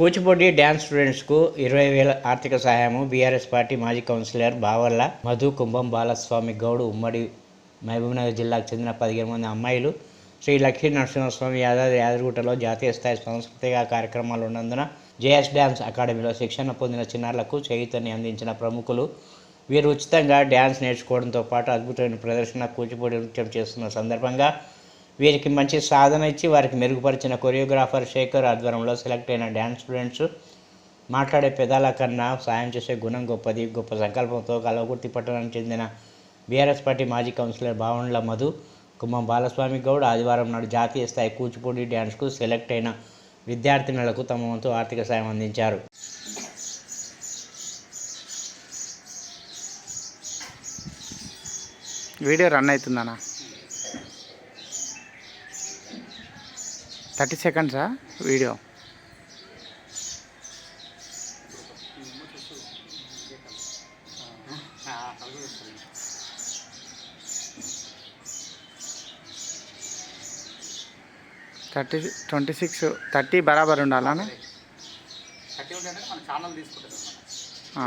Kuchipudi dance స్టూడెంట్స్కు ఇరవై వేల ఆర్థిక సహాయము బీఆర్ఎస్ పార్టీ మాజీ కౌన్సిలర్ బావల్ల మధు కుంభం బాలస్వామి గౌడ్ ఉమ్మడి మహబూబ్నగర్ జిల్లాకు చెందిన పదిహేను మంది అమ్మాయిలు. శ్రీ లక్ష్మీ నరసింహస్వామి యాదాద్రి యాదగిరిగుట్టలో జాతీయ స్థాయి సాంస్కృతిక కార్యక్రమాలు ఉన్నందున జేఎస్ డ్యాన్స్ అకాడమీలో శిక్షణ పొందిన చిన్నారులకు చైతన్యం అందించిన ప్రముఖులు. వీరు ఉచితంగా డ్యాన్స్ నేర్చుకోవడంతో పాటు అద్భుతమైన ప్రదర్శన కూచిపూడి నృత్యం చేస్తున్న సందర్భంగా వీరికి మంచి సాధన ఇచ్చి వారికి మెరుగుపరిచిన కొరియోగ్రాఫర్ శేఖర్ ఆధ్వర్యంలో సెలెక్ట్ అయిన డ్యాన్స్ స్టూడెంట్స్ మాట్లాడే పెదాల కన్నా సాయం చేసే గుణం గొప్పది. గొప్ప సంకల్పంతో కలవకుర్తి పట్టణానికి చెందిన బీఆర్ఎస్ పార్టీ మాజీ కౌన్సిలర్ బావండ్ల మధు కుమ్మం బాలస్వామి గౌడ్ ఆదివారం నాడు జాతీయ స్థాయి కూచిపూడి డ్యాన్స్కు సెలెక్ట్ అయిన విద్యార్థినులకు తమ వంతు ఆర్థిక సాయం అందించారు. వీడియో రన్ అవుతుందనా thirty సెకండ్సా? Video. Thirty twenty six thirty బరాబర్ ఉండాలన్నా థర్టీ ఉంటేనే మన ఛానల్ తీసుకుంటుంది